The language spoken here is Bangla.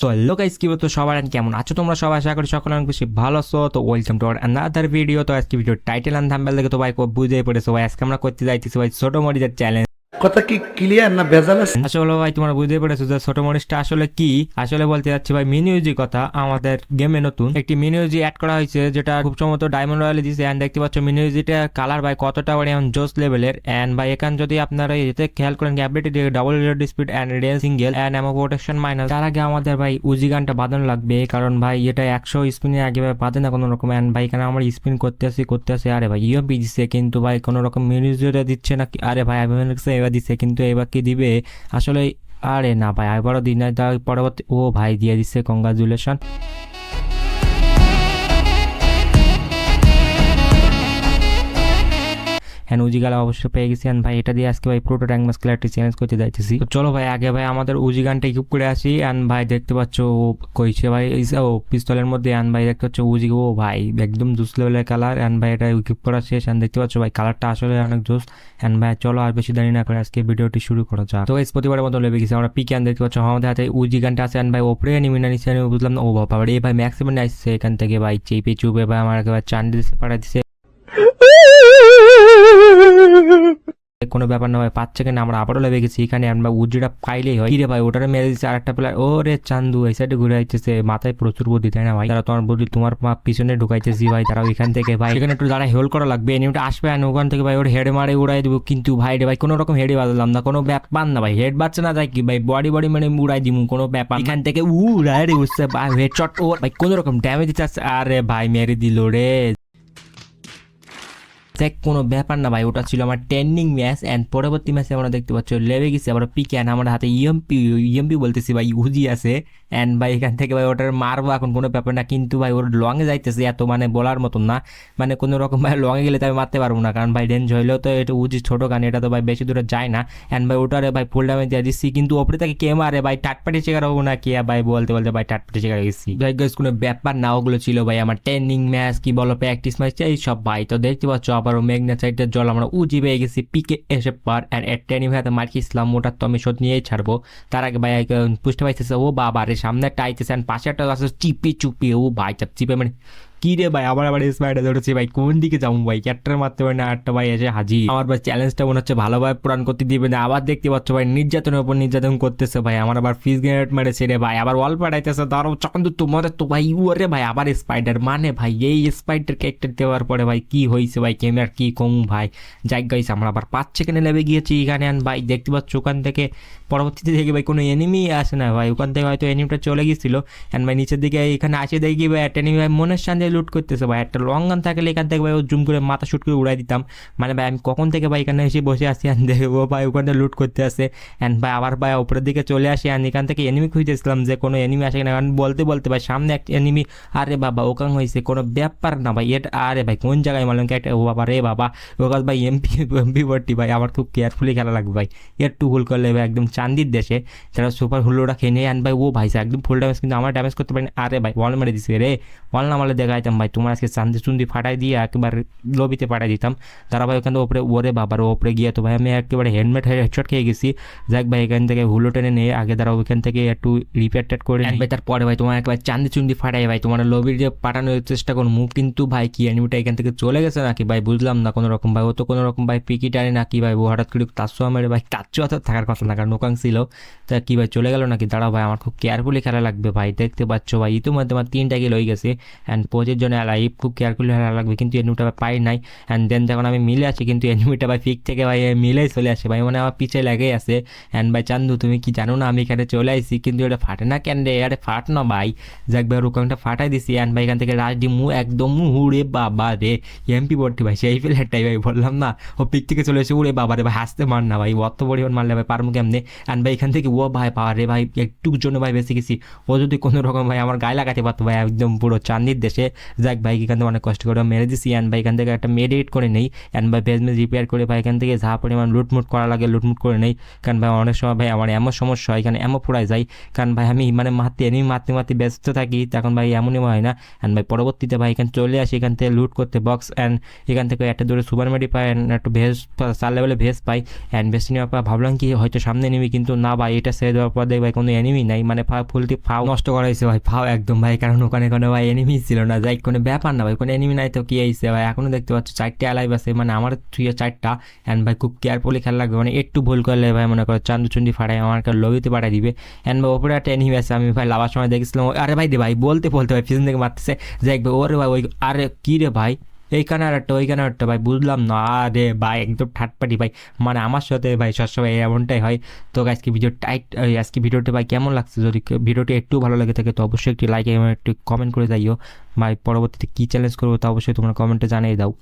তো হ্যালো গাইস কি বলতো সবার কেমন আছো তোমরা? সবাই আশা করি সকলে অনেক বেশি ভালো আছো। তো ওয়েলকাম টু আর ভিডিও তো, আজকে ভিডিও টাইটেল এন্ড থাম্বেল দেখে তো ভাই বুঝেই পড়েছো। ভাই, আজকে আমরা করতে যাইতেছি ভাই ছোট মরিজের চ্যালেঞ্জ কথা কি ক্লিয়ার না ভেজাল আছে? আসলে ভাই, তোমরা বুঝতে পেরেছ যে ছোট মরিচটা আসলে কি? আসলে বলতে যাচ্ছি ভাই, মিনিউজি কথা, আমাদের গেমে নতুন। একটি মিনিউজি অ্যাড করা হয়েছে, যেটা খুব সম্ভবত ডায়মন্ড রয়্যালে দিছে এন্ড দেখতে পাচ্ছ মিনিউজিটা কালার ভাই কতটা এমন জোস লেভেলের এন্ড ভাই, এখান যদি আপনারা এতে খেয়াল করেন ability double red speed end rail single end এমো প্রোটেকশন মাইনাস তার আগে আমাদের ভাই উজি গানটা বাঁধানো লাগবে, কারণ ভাই এটা একশো স্পিনের আগে ভাই বাঁধে না কোনো রকম এন্ড ভাই, এখানে আমরা স্পিন করতে আসি করতে আসি আরে ভাই ইউএমপি দিচ্ছে কিন্তু ভাই কোনো রকম মিনিউজিটা দিচ্ছে না আরে ভাই, আমি এবার দিছে, কিন্তু এবার কি দিবে? আসলে আরে না ভাই, আবারও দিন পরবর্তী ও ভাই দিয়ে দিচ্ছে কংগ্রাচুলেশন হ্যাঁ উজিগালা অবশ্য পেয়ে গেছি। ভাই, এটা দিয়ে আজকে ভাই প্রোটো ট্যাঙ্ক মাস ক্লারটি চ্যালেঞ্জ করতে যাইতেছি। চলো ভাই, আগে ভাই আমাদের উজি গানটা ইকুপ করে আসি। অ্যান্ড ভাই, দেখতে পাচ্ছ ও কইছে ভাই ও পিস্তলের মধ্যে। অ্যান্ড ভাই, দেখতে পাচ্ছ উজি ও ভাই, একদম জুস লেভেলের কালার অ্যান্ড ভাই, এটা ইকুপ করা শেষ। অ্যান্ড দেখতে পাচ্ছ ভাই কালারটা আসলে অনেক জোস অ্যান্ড ভাই, চলো আর বেশি দেরি না করে আজকে ভিডিওটি শুরু করা যাক। তো এই প্রতিবারের মতো লেগে গেছি। আমরা পিকে দেখতে পাচ্ছ, আমাদের হাতে উজি গানটা আছে। অ্যান্ড ভাই, ওপরে নিমিনা নিচে আমি বুঝলাম না, ও বাবা। এই ভাই ম্যাক্সিমাম আসছে এখান থেকে, ভাই, চেপে চুপে, ভাই আমার একেবারে চান্দি দিতে দিছে কোনো ব্যাপার না ভাই পাঁচ সেকেন্ড আমরা আবারও লেগে গেছি। এখানে আমরা উজ্জিটা পাইলেই হয়। কিরে ভাই, ওটারে মেরে দিচ্ছে আর একটা প্লেয়ার ও রে চান্দু, এই সাইডে ঘুরে আইতেছে। মাথায় প্রচুর বুদ্ধি, তাই না ভাই? তারা তোমার বুদ্ধি, তোমার পিছনে ঢুকাইতেছি ভাই তারা এখান থেকে ভাই। এখানে একটু দাঁড়া হেল করা লাগবে। এনিমিটা আসবে আর ওখান থেকে ভাই, ওর হেড মারে উড়াই দেবো। কিন্তু ভাই রে ভাই, কোনো রকম হেডে বাজলাম না। কোনো ব্যাপার না ভাই হেড বাজছে না তাই কি ভাই বডি বডি মানে উড়াই দিব কোনো ব্যাপার এখান থেকে উড়াই রে উঠছে ভাই হেড শট ও ভাই, কোনো রকম ড্যামেজ দিচ্ছে আরে ভাই, মেরে দিল রে। দেখ, কোনো ব্যাপার না ভাই, ওটা ছিল আমার ট্রেন্ডিং ম্যাচ অ্যান্ড পরবর্তী ম্যাচে আমরা দেখতে পাচ্ছ, লেবে গেছে, আবার পিকে অ্যান্ড আমার হাতে ইএমপি ইএমপি বলতেছি ভাই উজি আছে। অ্যান্ড ভাই, এখান থেকে ভাই, ওটার মারবো এখন, কোনো ব্যাপার না। কিন্তু ভাই, ওর লংয়ে যাইতেছে, এত মানে বলার মতন না। মানে কোনো রকম ভাই লংয়ে গেলে তো আমি মারতে পারব না। কারণ ভাই রেঞ্জ হইলেও তো এটা উজি ছোটো গান, এটা তো ভাই, বেশি দূরে যায় না। অ্যান্ড ভাই, ওটারে ভাই ফুল ড্যামেজ দিয়ে দিচ্ছি। কিন্তু ওপরে থেকে কে মারে ভাই টাটপাটি শিকার হব না কে? ভাই, বলতে বলতে ভাই টাটপাটি শিকার গেছি। ভাই কোনো ব্যাপার না, ওগুলো ছিল ভাই, আমার ট্রেনিং ম্যাচ কি বলো প্র্যাকটিস ম্যাচ এই সব ভাই। তো দেখতে পাচ্ছ আবারও মেঘনা সাইডের জল আমরা উজি পেয়ে গেছি। পিকে এসে পার অ্যান্ড এর টেনি ভাই মার্কি ইসলাম মোটার তো আমি শোধ নিয়েই ছাড়বো। তার আগে ভাই বুঝতে পাইতেছে ও বাবা রে, সামনে একটা অ্যান্ড পাশে একটা আছে, চিপি চুপি, ও ভাই, চাপ, চিপে মানে কি রে ভাই? আবার আবার স্পাইডার ধরেছি ভাই। কোন দিকে যাব ভাই? ক্যারেক্টার মারতে পারি না, আটটা ভাই এসে হাজির। আমার ভাই চ্যালেঞ্জটা মনে হচ্ছে ভালোভাবে পূরণ করতে দিবে না। আবার দেখতে পাচ্ছ ভাই, নির্যাতনের উপর নির্যাতন করতেছে ভাই। আমার আবার ফিস গ্রেনেড মেরেছে রে ভাই। আবার ওয়াল পাঠাইতেছে তারও যখন তো তোমাদের তো ভাই। ওরে ভাই, আবার স্পাইডার মানে ভাই। এই স্পাইডার ক্যারেক্টার দেওয়ার পরে ভাই কি হয়েছে ভাই? কেনার কি কম ভাই? যাই গাইছে আমরা আবার পাঁচ সেকেন্ডে লেবে গিয়েছি এখানে। আন ভাই, দেখতে পাচ্ছ ওখান থেকে পরবর্তীতে দেখি ভাই, কোনো এনিমি আসে না ভাই। ওখান থেকে হয়তো এনিমিটা চলে গেছিল অ্যান্ড ভাই, নিচের দিকে এখানে আসে দেখি ভাই, একটা এনিমি ভাই মনের শান্তি লুট করতেছে ভাই। একটা লং গান থাকলে এখান থেকে ভাই ও জুম করে মাথা শুট করে উড়াই দিতাম। মানে ভাই আমি কখন থেকে ভাই এখানে এসে বসে আসি অ্যান্ড দেখব ভাই ওখানে লুট করতে আসে। অ্যান্ড ভাই আবার ভাই উপরের দিকে চলে আসি অ্যান্ড এখান থেকে এনিমি খুঁজতেছিলাম যে কোনো এনিমি আসে কিনা। কারণ বলতে বলতে ভাই সামনে একটা এনিমি আরে বাবা, ওখান হয়েছে। কোনো ব্যাপার না ভাই। এটা আরে ভাই, কোন জায়গায় মালুম একটা ও বাবা রে বাবা। ওখান ভাই এমপি এমপি ভর্তি ভাই। আমার খুব কেয়ারফুলি খেলা লাগবে ভাই। একটু ভুল করলে ভাই একদম চান্দির দেশে। যারা সুপার হুলোটা খেয়ে নিয়ে। আন ভাই ও ভাই একদম ফুল ড্যামেজ কিন্তু আমার ড্যামেজ করতে পারেন আরে ভাই ওয়াল মেরে দিছে রে। ওয়াল না মারলে দেখাইতাম ভাই তোমার আজকে চান্দি চুন্দি ফাটাই দিয়ে একেবারে লবিতে পাঠাই দিতাম। তারা ভাই ওখান থেকে ওপরে ওরে বাবার ওপরে গিয়ে তো ভাই আমি একেবারে হেলমেট হেডশট খেয়ে গেছি। যাক ভাই এখান থেকে হুলো টেনে নিয়ে আগে তারা ওইখান থেকে একটু রিপেয়ার টেট করে। ভাই তারপরে ভাই তোমার একেবারে চান্দি চুন্দি ফাটাই ভাই তোমার লবির যে পাঠানোর চেষ্টা করুন। মুখ কিন্তু ভাই কি অ্যানিমিটা এখান থেকে চলে গেছে নাকি ভাই বুঝলাম না কোনো রকম ভাই ও তো কোনো রকম ভাই পিকি টানে নাকি ভাই ও হঠাৎ করে তাচ্ছু আমার ভাই তাচ্ছু অত থাকার কথা না কারণ নোকাং ছিল। তা কি ভাই চলে গেল নাকি? দাঁড়াও ভাই আমার খুব কেয়ারফুলি খেলা লাগবে ভাই দেখতে পাচ্ছ ভাই ইতিমধ্যে আমার তিনটা গিল হয়ে গেছে। অ্যান্ড পঁচিশ জন এলাই খুব কেয়ারফুলি খেলা লাগবে, কিন্তু এনিমিটা ভাই পাই নাই। অ্যান্ড দেন যখন আমি মিলে আছি, কিন্তু এনিমিটা ভাই পিক থেকে ভাই মিলেই চলে আসে। ভাই মানে আমার পিছিয়ে লেগেই আছে। অ্যান্ড ভাই চান্দু, তুমি কি জানো না, আমি এখানে চলে আসছি কিন্তু এটা ফাটে না কেন রে? আরে ফাট না ভাই। যাক ভাই রুকাংটা ফাটাই দিছি। অ্যান্ড ভাই এখান থেকে রাজডি মু একদম হুড়ে বাবা রে। এমপি ভর্তি ভাই, সেই প্লেয়ারটাই ভাই, বললাম না। ও পিক থেকে চলে এসে উড়ে বাবা রে ভাই, হাসতে মার না ভাই অত পরিমাণ মারলে ভাই পারব কেমনে? অ্যান্ড ভাই এখান থেকে, ও ভাই পাওয়ার রে ভাই একটুর জন্য ভাই বেঁচে গেছি। ও যদি কোনো রকম ভাই আমার গায়ে লাগাতে পারতো ভাই, একদম পুরো চান্দির দেশে। যাক, ভাই, এখান থেকে অনেক কষ্ট করে মেরে দিছি। অ্যান্ড ভাই, এখান থেকে একটা মেডিট করে নেই। অ্যান্ড ভাই ভেজ মেজ রিপেয়ার করে, ভাই, এখান থেকে যা পরিমাণ লুটমুট করা লাগে, লুটমুট করে নেই। কারণ ভাই, অনেক সময় ভাই, আমার এমন সমস্যা হয়, এখানে এমন পুরাই যায়। কারণ ভাই, আমি মানে মারতে এনিমি মারতে মারতে ব্যস্ত থাকি। তখন ভাই, এমনই হয় না। অ্যান্ড ভাই, পরবর্তীতে ভাই, এখানে চলে আসি, এখান থেকে লুট করতে বক্স অ্যান্ড এখান থেকে একটা দূরে সুপার মেডি পাই অ্যান্ড একটু ভেজ চার লেভেলে ভেজ পাই। অ্যান্ড ভেজ নেওয়ার পর ভাবলাম কি, হয়তো সামনে এনিমি কিন্তু না ভাই, এটা ছেড়ে দেওয়ার পর দেখ ভাই, কোনো এনিমি নাই। মানে ফুলটি ফাও নষ্ট করা হয়েছে ভাই, ফাও একদম ভাই, কারণ ওখানে কোনো ভাই এনিমি ছিল না। যাই কোনো ব্যাপার না ভাই, কোনো এনিমি নাই তো কী আইসে ভাই? এখনও দেখতে পাচ্ছ চারটে অ্যালাইভ আছে মানে আমার থ্রিও চারটা। অ্যান্ড ভাই খুব কেয়ারফুলি খেলা লাগবে মানে একটু ভুল করলে ভাই মনে করো চান্দু চুন্ডি ফাটাই আমার লবিতে পাঠাই দিবে। অ্যান্ড ভাই ওপরে একটা এনিমি আছে, আমি ভাই লাভার সময় দেখেছিলাম আরে ভাই দে ভাই, বলতে বলতে ভাই পিছন থেকে মারতেছে। যাই ভাই, ওরে ভাই, ওই আরে কী রে ভাই? এইখানে আর একটা, ওইখানে একটা, ভাই, বুঝলাম না। আরে ভাই, একদম ঠাটপাটি, ভাই। মানে আমার সাথে, ভাই, সবসময় এমনটাই হয়। তো আজকে ভিডিও টাইট আজকে ভিডিওটা ভাই, কেমন লাগছে? যদি ভিডিওটি একটু ভালো লাগে থাকে, তো অবশ্যই একটি লাইক এবং একটু কমেন্ট করে যাইও। ভাই, পরবর্তীতে কী চ্যালেঞ্জ করব তা অবশ্যই তোমরা কমেন্টে জানিয়ে দাও।